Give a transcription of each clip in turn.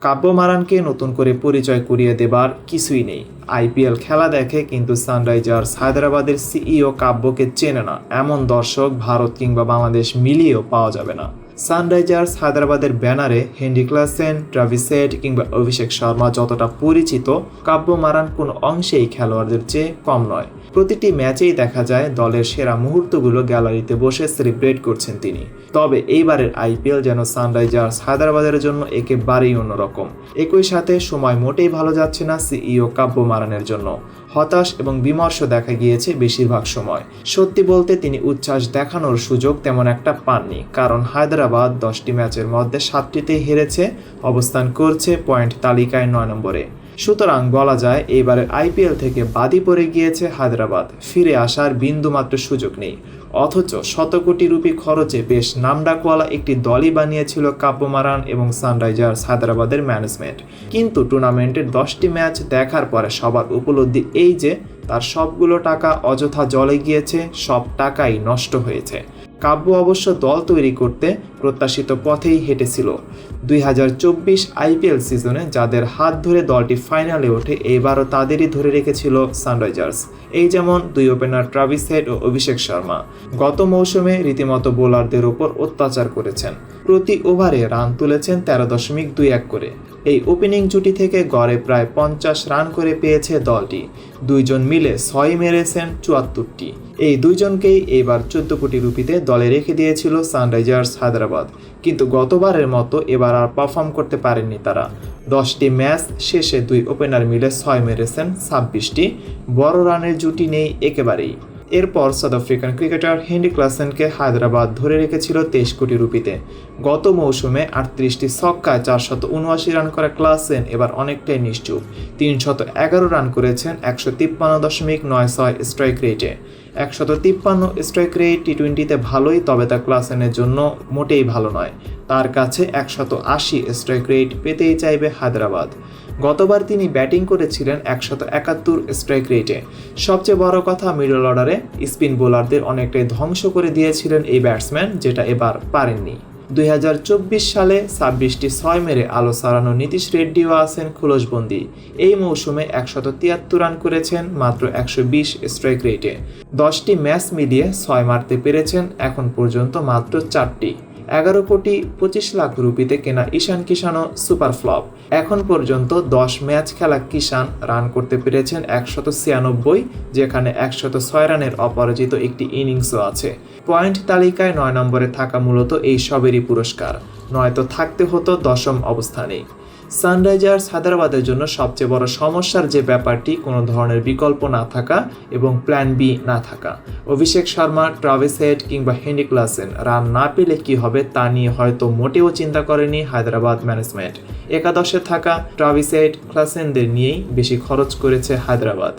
কাব্য মারানকে নতুন করে পরিচয় করিয়ে দেবার কিছুই নেই। আইপিএল খেলা দেখে কিন্তু সানরাইজার্স হায়দ্রাবাদের সিইও কাব্যকে চেনে না। এমন দর্শক ভারত কিংবা বাংলাদেশ মিলিয়েও পাওয়া যাবে না। সানরাইজার্স হায়দ্রাবাদের ব্যানারে হেনরি ক্লাসেন ট্রাভিসেট কিংবা অভিষেক শর্মা যতটা পরিচিত, কাব্য মারান কোনো অংশেই খেলোয়াড়দের চেয়ে কম নয়। প্রতিটি ম্যাচেই দেখা যায় দলের সেরা মুহূর্তগুলো গ্যালারিতে বসে সেলিব্রেট করছেন তিনি। তবে এইবারের আইপিএল যেন সানরাইজার্স হায়দ্রাবাদের জন্য একেবারেই অন্যরকম। একই সাথে সময় মোটেই ভালো যাচ্ছে না সিইও কাব্য মারানের জন্য। হতাশ এবং বিমর্ষ দেখা গিয়েছে বেশিরভাগ সময়। সত্যি বলতে তিনি উচ্ছ্বাস দেখানোর সুযোগ তেমন একটা পাননি, কারণ হায়দ্রাবাদ দশটি ম্যাচের মধ্যে সাতটিতেই হেরেছে, অবস্থান করছে পয়েন্ট তালিকায় নয় নম্বরে। সুতরাং বলা যায় এইবারের আইপিএল থেকে বাদই পড়ে গিয়েছে হায়দ্রাবাদ, ফিরে আসার বিন্দুমাত্র সুযোগ নেই। অথচ শত কোটি রুপি খরচে বেশ নামডাকওয়ালা একটি দলই বানিয়েছিল কাব্যমারান এবং সানরাইজার্স হায়দ্রাবাদের ম্যানেজমেন্ট। কিন্তু টুর্নামেন্টের দশটি ম্যাচ দেখার পরে সবার উপলব্ধি এই যে তার সবগুলো টাকা অযথা জলে গিয়েছে, সব টাকাই নষ্ট হয়েছে। কাব্য অবশ্য দল তৈরি করতে প্রত্যাশিত পথেই হেঁটেছিল। দুই হাজার চব্বিশ আইপিএল সিজনে যাদের হাত ধরে দলটি ফাইনালে ওঠে, এবারও তাদেরই ধরে রেখেছিল সানরাইজার্স। এই যেমন দুই ওপেনার ট্রাভিস হেড ও অভিষেক শর্মা। গত মৌসুমে রীতিমতো বোলারদের ওপর অত্যাচার করেছেন। প্রতি ওভারে রান তুলেছেন তেরো দশমিক দুই এক করে। এই ওপেনিং জুটি থেকে গড়ে প্রায় পঞ্চাশ রান করে পেয়েছে দলটি। দুইজন মিলে ছয় মেরেছেন চুয়াত্তরটি। এই দুইজনকেই এবার চোদ্দ কোটি রুপিতে দলে রেখে দিয়েছিল সানরাইজার্স হায়দ্রাবাদ। কিন্তু গতবারের মতো এবার আর পারফর্ম করতে পারেননি তারা। দশটি ম্যাচ শেষে দুই ওপেনার মিলে ছয় মেরেছেন ছাব্বিশটি। বড় রানের জুটি নেই একেবারেই। এরপর সাউথ আফ্রিকান ক্রিকেটার হেনরি ক্লাসেনকে হায়দ্রাবাদ ধরে রেখেছিল তেইশ কোটি রুপিতে। গত মৌসুমে আটত্রিশটি ছক্কায় চারশত উনআশি রান করা ক্লাসেন, এবার অনেকটাই নিশ্চুপ। তিনশত এগারো রান করেছেন একশো তিপ্পান্ন দশমিক নয় ছয় স্ট্রাইক রেটে। একশত তিপ্পান্ন স্ট্রাইক রেট টি টোয়েন্টিতে ভালোই, তবে তা ক্লাসেনের জন্য মোটেই ভালো নয়। তার কাছে একশত আশি স্ট্রাইক রেট পেতেই চাইবে হায়দ্রাবাদ। গতবার তিনি ব্যাটিং করেছিলেন একশত একাত্তর স্ট্রাইক রেটে। সবচেয়ে বড় কথা মিডল অর্ডারে স্পিন বোলারদের অনেকটাই ধ্বংস করে দিয়েছিলেন এই ব্যাটসম্যান, যেটা এবার পারেননি। দুই হাজার চব্বিশ সালে ছাব্বিশটি ছয় মেরে আলো সারানো নীতিশ রেড্ডিও আছেন খোলসবন্দি এই মৌসুমে একশত তিয়াত্তর রান করেছেন, মাত্র একশো বিশ স্ট্রাইক রেটে। দশটি ম্যাচ মিলিয়ে ছয় মারতে পেরেছেন, এখন পর্যন্ত মাত্র চারটি। এগারো কোটি পঁচিশ লাখ রুপিতে কেনা ঈশান কিষানও সুপার ফ্লপ। এখন পর্যন্ত দশ ম্যাচ খেলা কিষান রান করতে পেরেছেন একশত ছিয়ানব্বই, যেখানে একশত ছয় রানের অপরাজিত একটি ইনিংসও আছে। পয়েন্ট তালিকায় নয় নম্বরে থাকা মূলত এই সবেরই পুরস্কার। নয়তো থাকতে হতো দশম অবস্থানেই। সানরাইজার্স হায়দ্রাবাদের জন্য সবচেয়ে বড় সমস্যার যে ব্যাপারটি, কোনো ধরনের বিকল্প না থাকা এবং প্ল্যান বি না থাকা। অভিষেক শর্মা, ট্রাভিস হেড কিংবা হেনরি ক্লাসেন, রান না পেলে কি হবে তা নিয়ে হয়তো মোটেও চিন্তা করেনি হায়দ্রাবাদ ম্যানেজমেন্ট। একাদশে থাকা ট্রাভিস হেড ক্লাসেনদের নিয়েই বেশি খরচ করেছে হায়দ্রাবাদ।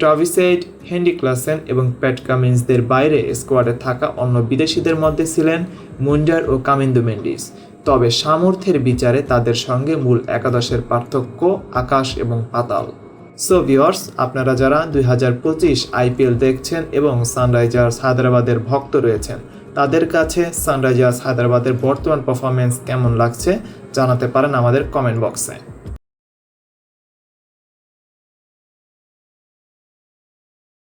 ট্রাভিসেড হেনরি ক্লাসেন এবং প্যাট কামিন্সদের বাইরে স্কোয়াডে থাকা অন্য বিদেশিদের মধ্যে ছিলেন মুন্ডার ও কামিন্দু মেন্ডিস। তবে সামর্থ্যের বিচারে তাদের সঙ্গে মূল একাদশের পার্থক্য আকাশ এবং পাতাল। সো ভিওর্স আপনারা যারা দুই হাজার পঁচিশ আইপিএল দেখছেন এবং সানরাইজার্স হায়দ্রাবাদের ভক্ত রয়েছেন, তাদের কাছে সানরাইজার্স হায়দ্রাবাদের বর্তমান পারফরমেন্স কেমন লাগছে জানাতে পারেন আমাদের কমেন্ট বক্সে